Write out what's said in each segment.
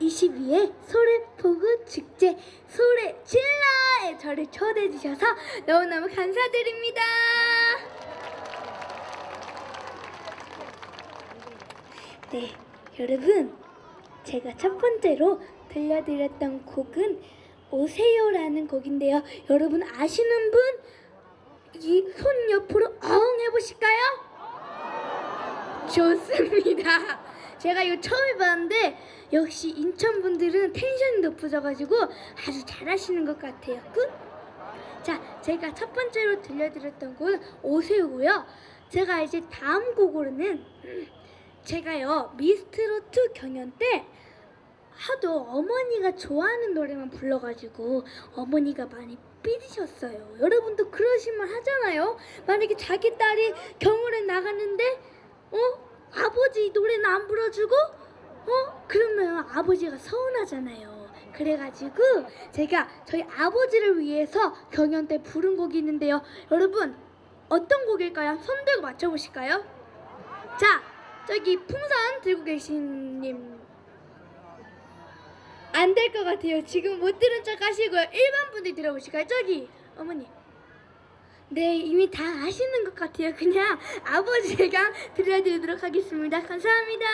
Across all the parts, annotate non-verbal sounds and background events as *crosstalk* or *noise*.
2022의 소래포구 축제 소래질라에 저를 초대해 주셔서 너무너무 감사드립니다. 네, 여러분 제가 첫 번째로 들려드렸던 곡은 오세요라는 곡인데요. 여러분 아시는 분 이 손 옆으로 어흥 해보실까요? 좋습니다. 제가 이거 처음 해봤는데 역시 인천 분들은 텐션이 높으셔가지고 아주 잘하시는 것 같아요. 끝. 자, 제가 첫 번째로 들려드렸던 곡은 오세요고요. 제가 이제 다음 곡으로는 제가요 미스트로트 경연 때 하도 어머니가 좋아하는 노래만 불러가지고 어머니가 많이 삐지셨어요. 여러분도 그러실만 하잖아요. 만약에 자기 딸이 경연에 나갔는데 어 아버지 노래는 안 불러주고 어 그러면 아버지가 서운하잖아요. 그래가지고 제가 저희 아버지를 위해서 경연 때 부른 곡이 있는데요. 여러분 어떤 곡일까요? 손 들고 맞춰보실까요? 자 저기 풍선 들고 계신 님 안 될 것 같아요. 지금 못 들은 척 하시고요. 일반 분들 들어보실까요? 저기 어머니. 네, 이미 다 아시는 것 같아요. 그냥 아버지가 들려드리도록 하겠습니다. 감사합니다.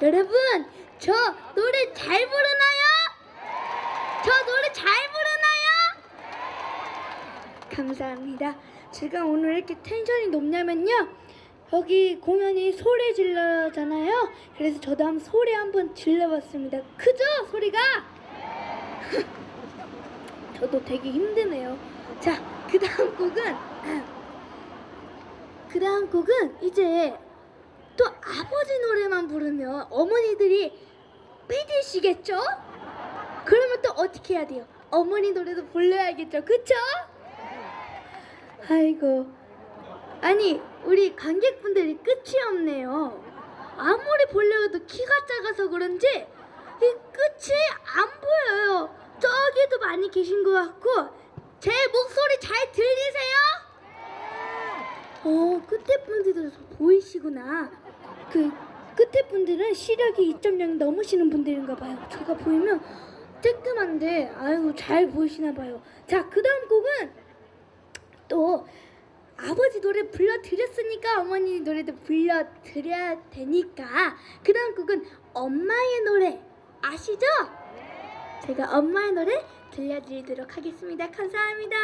여러분, 저 노래 잘 부르나요? 저 노래 잘 부르나요? 감사합니다. 제가 오늘 이렇게 텐션이 높냐면요. 여기 공연이 소리 질러잖아요. 그래서 저도 한번 소리 한번 질러봤습니다. 크죠? 소리가? *laughs* 저도 되게 힘드네요. 자, 그 다음 곡은 그 다음 곡은 이제 또 아버지 노래만 부르면 어머니들이 삐지시겠죠? 그러면 또 어떻게 해야 돼요? 어머니 노래도 불러야겠죠, 그쵸? 아이고, 아니 우리 관객분들이 끝이 없네요. 아무리 보려도 키가 작아서 그런지 이 끝이 안 보여요. 저기도 많이 계신 것 같고 제 목소리 잘 들리세요? 어, 끝에 분들도 보이시구나. 그 끝에 분들은 시력이 2.0 넘으시는 분들인가 봐요. 제가 보이면 쬐끔한데 아이고 잘 보이시나 봐요. 자, 그다음 곡은 또 아버지 노래 불러드렸으니까 어머니 노래도 불러드려야 되니까 그다음 곡은 엄마의 노래 아시죠? 제가 엄마의 노래 들려드리도록 하겠습니다. 감사합니다.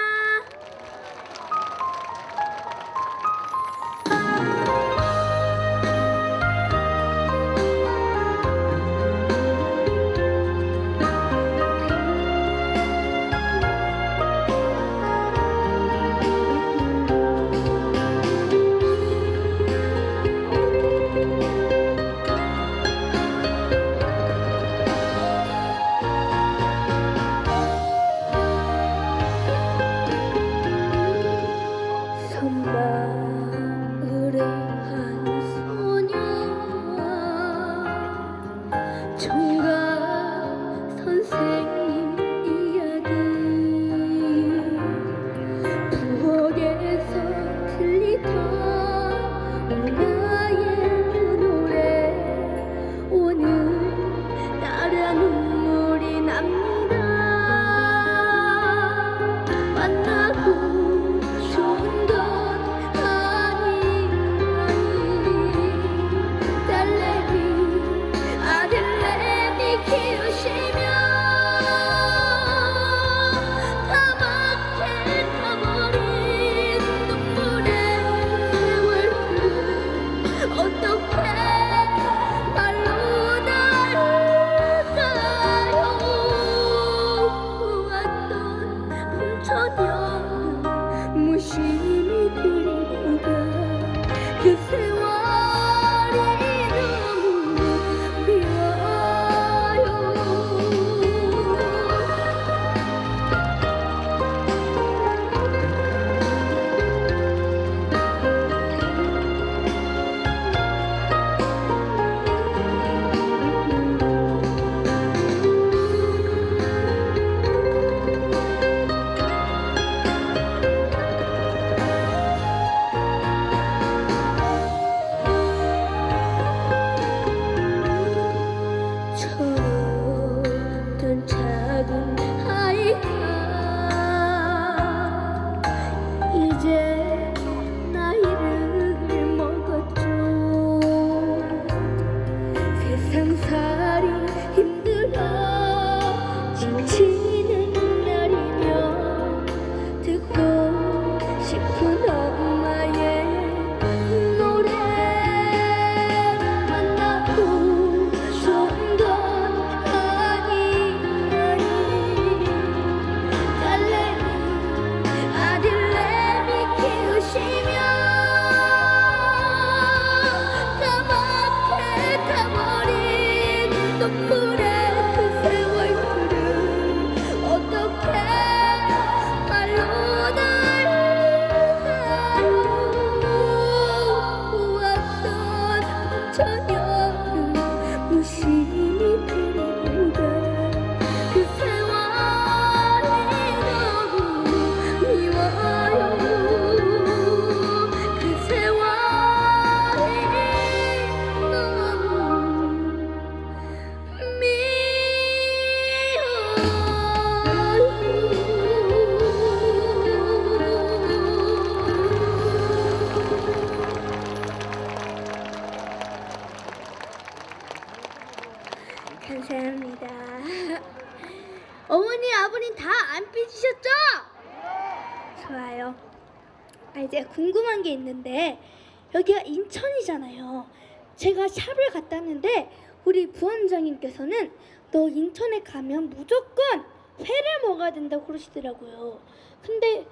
부원장님께서는 너 인천에 가면 무조건 회를 먹어야 된다고 그러시더라고요. 근데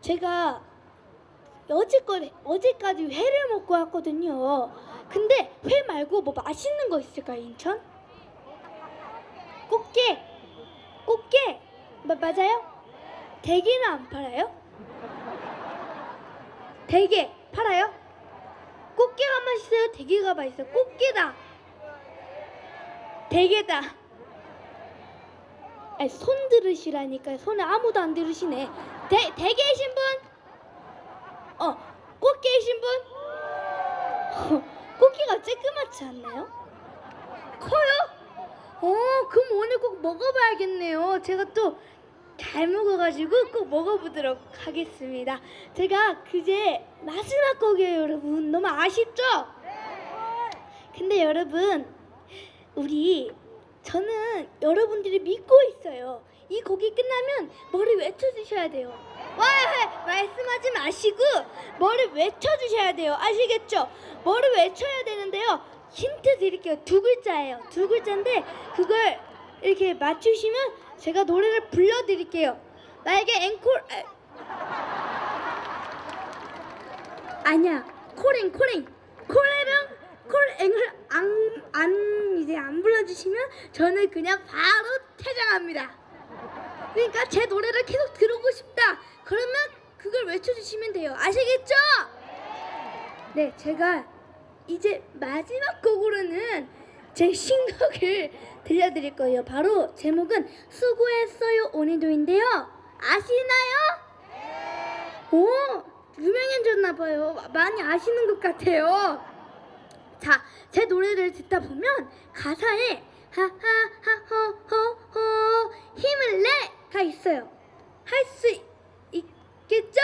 제가 여지껏 어제까지 회를 먹고 왔거든요. 근데 회 말고 뭐 맛있는 거 있을까요, 인천? 꽃게, 꽃게, 마, 맞아요? 대게는 안 팔아요? 대게 팔아요? 꽃게가 맛있어요? 대게가 맛있어요? 꽃게다. 대게다. 아니, 손 들으시라니까 손에 아무도 안 들으시네. 대 대게이신 분? 어, 꽃게이신 분? 어, *laughs* 꽃게가 쬐끄맣지 않나요? 커요? 어, 그럼 오늘 꼭 먹어봐야겠네요. 제가 또 잘 먹어가지고 꼭 먹어보도록 하겠습니다. 제가 그제 마지막 곡이에요, 여러분. 너무 아쉽죠? 근데 여러분, 우리 저는 여러분들이 믿고 있어요. 이 곡이 끝나면 머리 외쳐주셔야 돼요. 와, 말씀하지 마시고 머리 외쳐주셔야 돼요. 아시겠죠? 머리 외쳐야 되는데요. 힌트 드릴게요. 두 글자예요. 두 글자인데 그걸 이렇게 맞추시면 제가 노래를 불러드릴게요. 나에게 앵콜 아, 아니야 코랭 코랭 콜레랑 콜앵을 안, 안 이제 안 불러주시면 저는 그냥 바로 퇴장합니다. 그러니까 제 노래를 계속 들어보고 싶다. 그러면 그걸 외쳐주시면 돼요. 아시겠죠? 네, 제가 이제 마지막 곡으로는 제 신곡을 들려드릴 거예요. 바로 제목은 수고했어요 오늘도인데요. 아시나요? 오, 유명해졌나 봐요. 많이 아시는 것 같아요. 자, 제 노래를 듣다 보면 가사에 하하하호호호 힘을 내가 있어요. 할 수 있겠죠?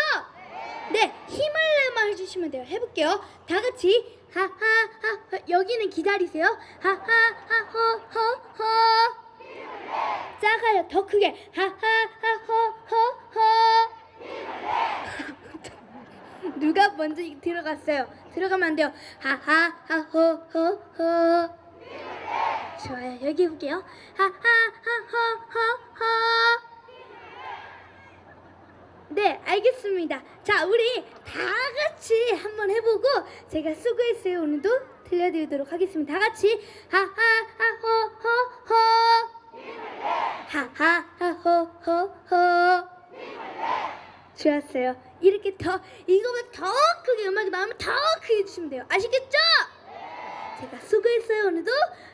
네, 힘을 내만 해주시면 돼요. 해볼게요. 다 같이 하하하 여기는 기다리세요. 하하하호호호 작아요. 더 크게 하하하호호호 *laughs* 누가 먼저 들어갔어요? 들어가면 안 돼요. 하하하호호호. 좋아요. 여기 해볼게요. 하하하호호호. 네, 알겠습니다. 자, 우리 다 같이 한번 해보고 제가 수고했어요 오늘도 들려드리도록 하겠습니다. 다 같이 하하하호호호. 하하하호호호. 좋았어요. 이렇게 더 이거보다 더 크게 음악이 나오면 더 크게 해주시면 돼요. 아시겠죠? 제가 수고했어요 오늘도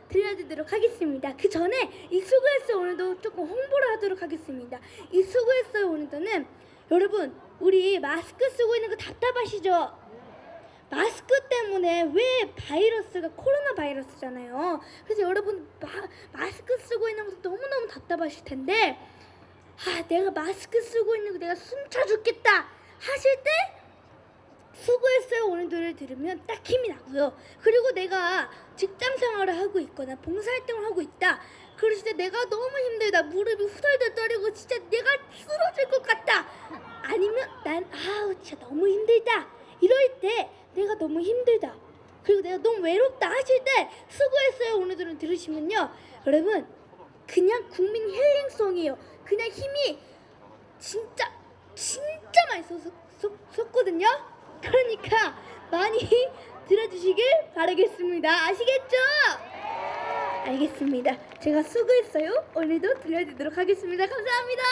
들려드리도록 하겠습니다. 그 전에 이 수고했어요 오늘도 조금 홍보를 하도록 하겠습니다. 이 수고했어요 오늘도는 여러분 우리 마스크 쓰고 있는 거 답답하시죠? 마스크 때문에 왜 바이러스가 코로나 바이러스잖아요. 그래서 여러분 마, 마스크 쓰고 있는 것도 너무너무 답답하실 텐데 아 내가 마스크 쓰고 있는 거 내가 숨차 죽겠다 하실 때 수고했어요 오늘 노래를 들으면 딱 힘이 나고요. 그리고 내가 직장 생활을 하고 있거나 봉사활동을 하고 있다. 그러실 때 내가 너무 힘들다. 무릎이 후덜덜 떨리고 진짜 내가 쓰러질 것 같다. 아니면 난 아우 진짜 너무 힘들다. 이럴 때 내가 너무 힘들다. 그리고 내가 너무 외롭다 하실 때 수고했어요 오늘들은 들으시면요. 여러분 그냥 국민 힐링송이에요. 그냥 힘이 진짜 진짜 많이 쏟거든요. 그러니까 많이 *laughs* 들어주시길 바라겠습니다. 아시겠죠? 알겠습니다. 제가 수고했어요. 오늘도 들려드리도록 하겠습니다. 감사합니다.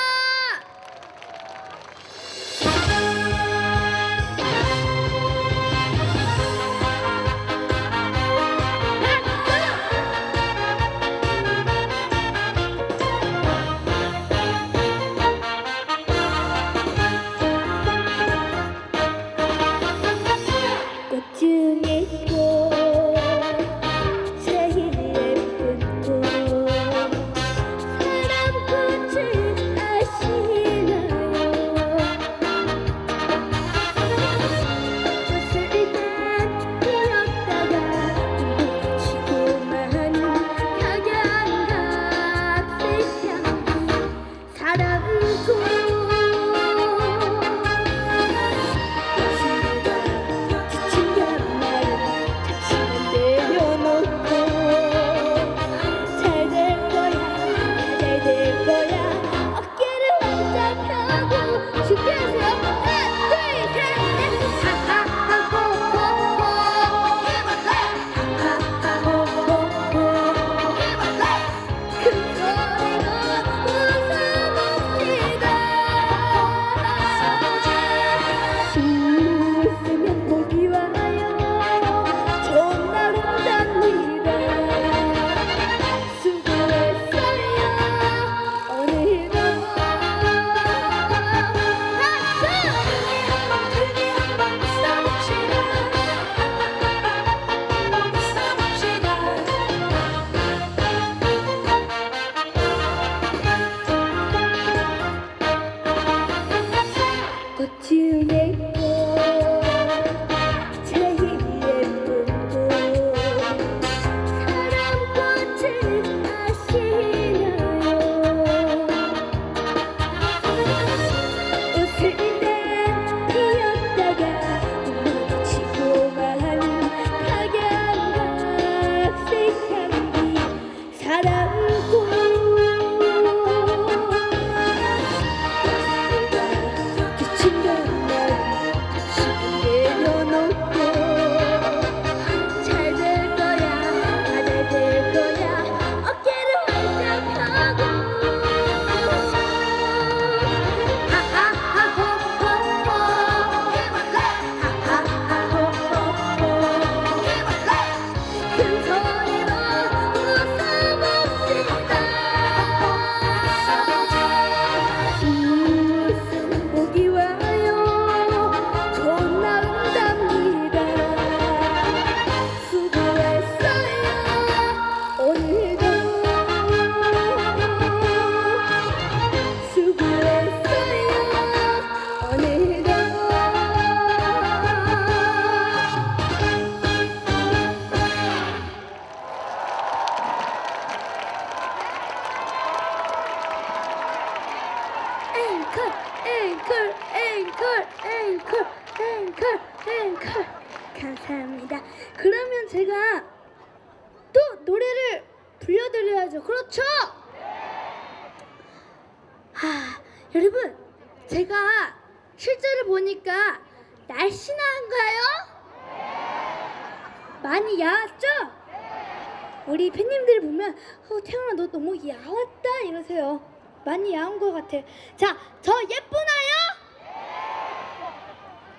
많이 야운 것 같아요. 자, 저 예쁘나요?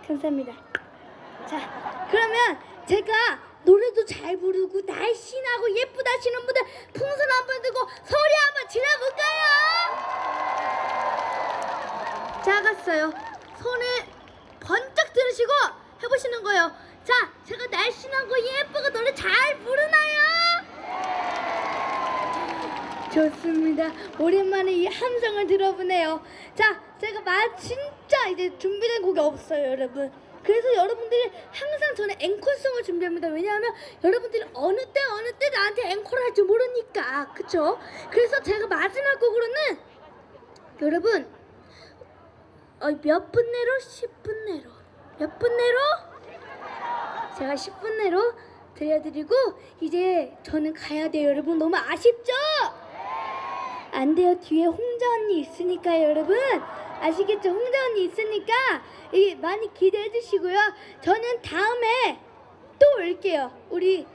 감사합니다. 자, 그러면 제가 노래도 잘 부르고 날씬하고 예쁘다 하시는 분들 풍선 한번 들고 소리 한번 질러볼까요? 작았어요. 손을 번쩍 들으시고 해보시는 거예요. 자, 제가 날씬하고 예쁘고 노래 잘 부르나요? 좋습니다. 오랜만에 이 함성을 들어보네요. 자, 제가 말 진짜 이제 준비된 곡이 없어요, 여러분. 그래서 여러분들이 항상 저는 앵콜송을 준비합니다. 왜냐하면 여러분들이 어느 때 어느 때 나한테 앵콜을 할줄 모르니까, 그쵸? 그래서 제가 마지막 곡으로는 여러분 어, 몇 분 내로? 10분 내로. 몇 분 내로? 제가 10분 내로 들려드리고 이제 저는 가야 돼요. 여러분 너무 아쉽죠? 안 돼요. 뒤에 홍자 언니 있으니까 여러분 아시겠죠? 홍자 언니 있으니까 이 많이 기대해 주시고요. 저는 다음에 또 올게요. 우리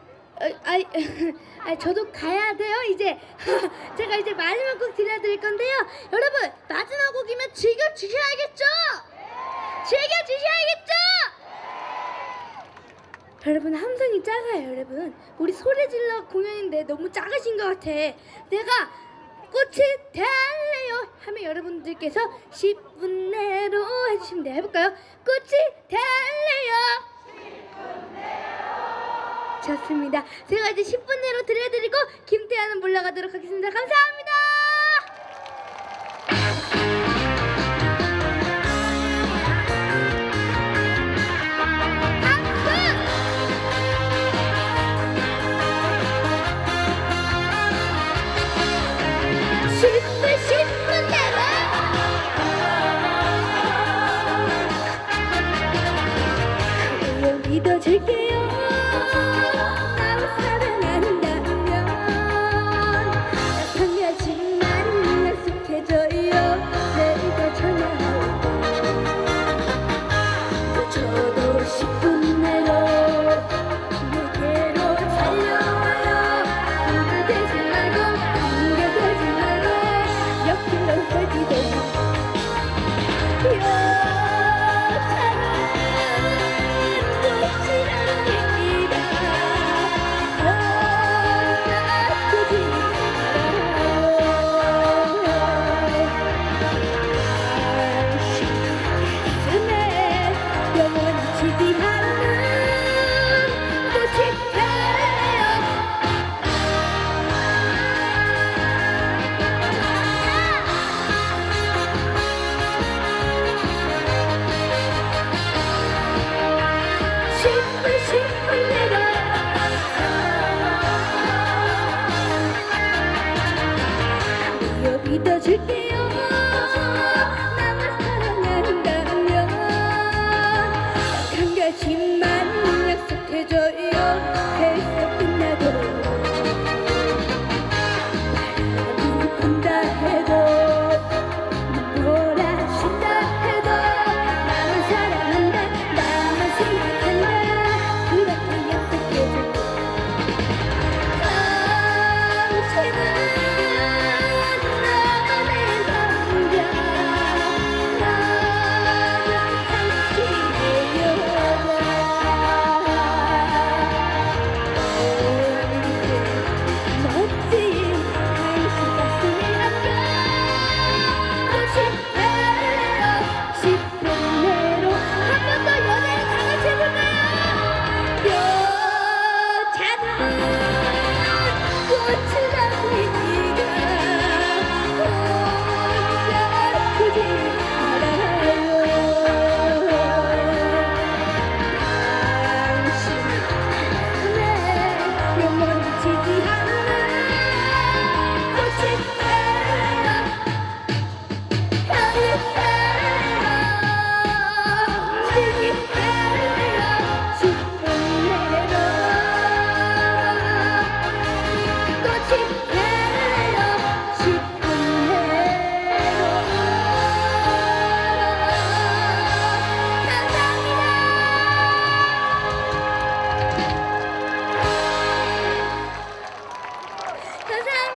어, 아이, *laughs* 아, 저도 가야 돼요. 이제 *laughs* 제가 이제 마지막 곡 들려드릴 건데요. 여러분 마지막 곡이면 즐겨 주셔야겠죠? 즐겨 주셔야겠죠? 여러분 함성이 작아요 여러분 우리 소리 질러 공연인데 너무 작으신 것 같아 내가 꽃이 달래요. 하면 여러분들께서 10분 내로 해주시면 돼요. 해볼까요? 꽃이 달래요. 좋습니다. 제가 이제 10분 내로 들려드리고 김태현은 물러가도록 하겠습니다. 감사합니다